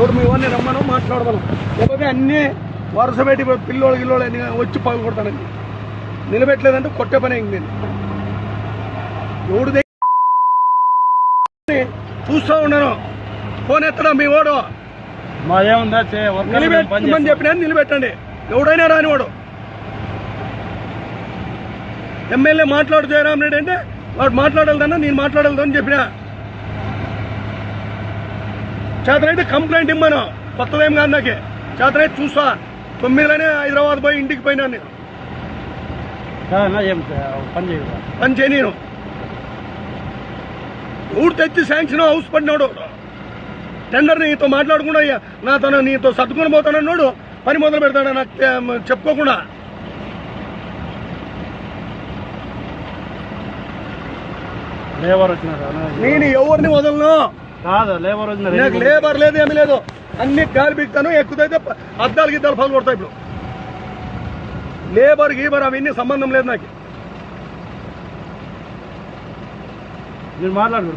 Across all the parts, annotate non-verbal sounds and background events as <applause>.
చూడు మీ ఇవన్నీ రమ్మను మాట్లాడమను. లేకపోతే అన్నీ వరుస పెట్టి పిల్లోడు గిల్లోడు వచ్చి పగలు కొడతానండి నిలబెట్టలేదంటే కొట్టే పని అయింది నేను. ఎవడు చూస్తూ ఉన్నాను ఫోన్ ఎత్తడా మీ వాడు. నిలబెట్టమని. చెప్పినా నిలబెట్టండి. ఎవడైనా రానివాడు ఎమ్మెల్యే మాట్లాడు జయరామ్ రెడ్డి అంటే వాడు మాట్లాడాలదన్నా నేను మాట్లాడాలని చెప్పినా. చేతనైతే కంప్లైంట్ ఇమ్మను. కొత్తదేం కాదు నాకే. చేతనైతే చూస్తా. తొమ్మిదిలోనే హైదరాబాద్ పోయి ఇంటికి పోయినా నేను. పని పని చేయనీను ఊరు తెచ్చి శాంక్షన్ హౌస్ పడినాడు. టెండర్ నీతో మాట్లాడకుండా అయ్యా నా తను నీతో సర్దుకొని పోతానన్నాడు. పని మొదలు పెడతాడు నాకు చెప్పుకోకుండా. నేను ఎవరిని వదలను? కాదు లేబర్ నాకు లేబర్ లేదు ఏమీ లేదు. అన్ని గాలి బిగుతాను ఎక్కువైతే అద్దాలు గిద్దాలు పగలు కొడతాయి ఇప్పుడు. లేబర్ గీబర్ అవన్నీ సంబంధం లేదు నాకు.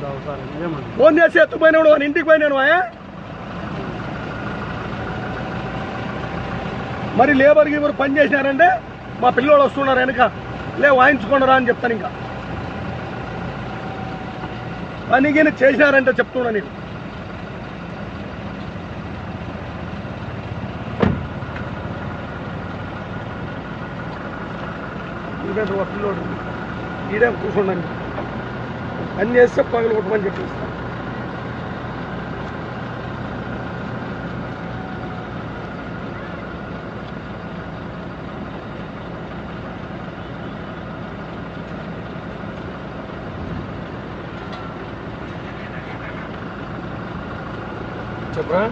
ఒకసారి ఏమన్నా ఫోన్ చేసి ఎత్తుపోయినాడు వాని ఇంటికి పోయినాను ఆయా మరి లేబర్ గీబర్ పని చేసినారంటే మా పిల్లోడు వస్తున్నారు వెనక. లే వాయించుకోండిరా అని చెప్తాను ఇంకా. పని గిని చెప్తున్నా నేను ఇదేంటి ఒక ఈడే కూర్చున్నాను అన్ని చేస్తే పగలు కొట్టమని చెప్పేస్తాను చెప్పరా?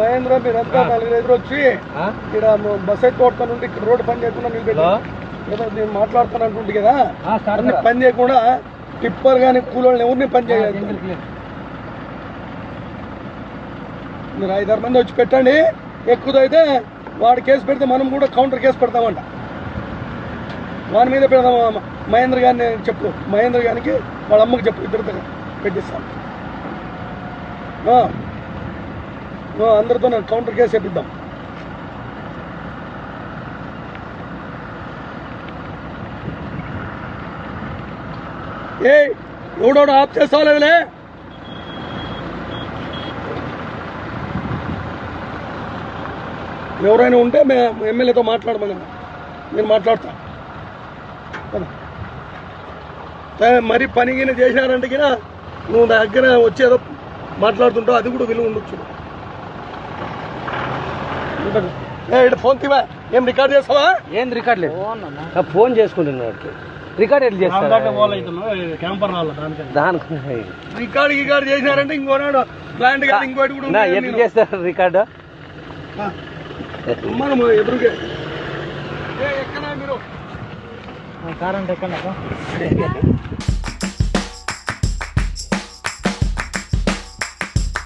మహేంద్ర మీరంతా నలుగురు ఎదురు వచ్చి ఇక్కడ బస్ నుండి ఇక్కడ రోడ్డు పని చేయకుండా నిలబెట్టి ఏదో నేను మాట్లాడుతాను అంటుంటే కదా అన్ని పని చేయకుండా టిప్పర్ కానీ కూలోళ్ళని ఎవరిని పని చేయలేదు. మీరు ఐదారు మంది వచ్చి పెట్టండి. ఎక్కువైతే వాడు కేసు పెడితే మనం కూడా కౌంటర్ కేసు పెడతామంట. వాని మీద పెడదాం మహేంద్ర గారిని చెప్పు. మహేంద్ర గారికి వాళ్ళ అమ్మకి చెప్పు. ఇద్దరితో పెట్టిస్తాం. అందరితో నేను కౌంటర్ కేసు చెప్పిద్దాం ఏ ఎవడోడు ఆప్ చేస్తాలేదులే? ఎవరైనా ఉంటే మేము ఎమ్మెల్యేతో మాట్లాడమని నేను మాట్లాడతా. మరి పనిగిన చేశారంటే నువ్వు నా దగ్గర వచ్చేదో మాట్లాడుతుంటావు అది కూడా విలువ ఉండొచ్చు. ఏ, ఫోన్ తీవా? ఏం రికార్డ్ చేస్తావా? ఏంది రికార్డ్ లేదు. ఫోన్ చేసుకుంటున్నాడు రికార్డ్ ఎట్లా చేస్తారు దానికి రికార్డ్ గికార్డ్ చేశారంటే ఇంకోనాడు ప్లాంట్ కాదు ఇంకోటి కూడా. ఎట్లా చేస్తారు రికార్డు? ఆ, మనం ఎదురుగే. ఏ, ఎక్కడా మీరు? కారంటే ఎక్కడ <laughs>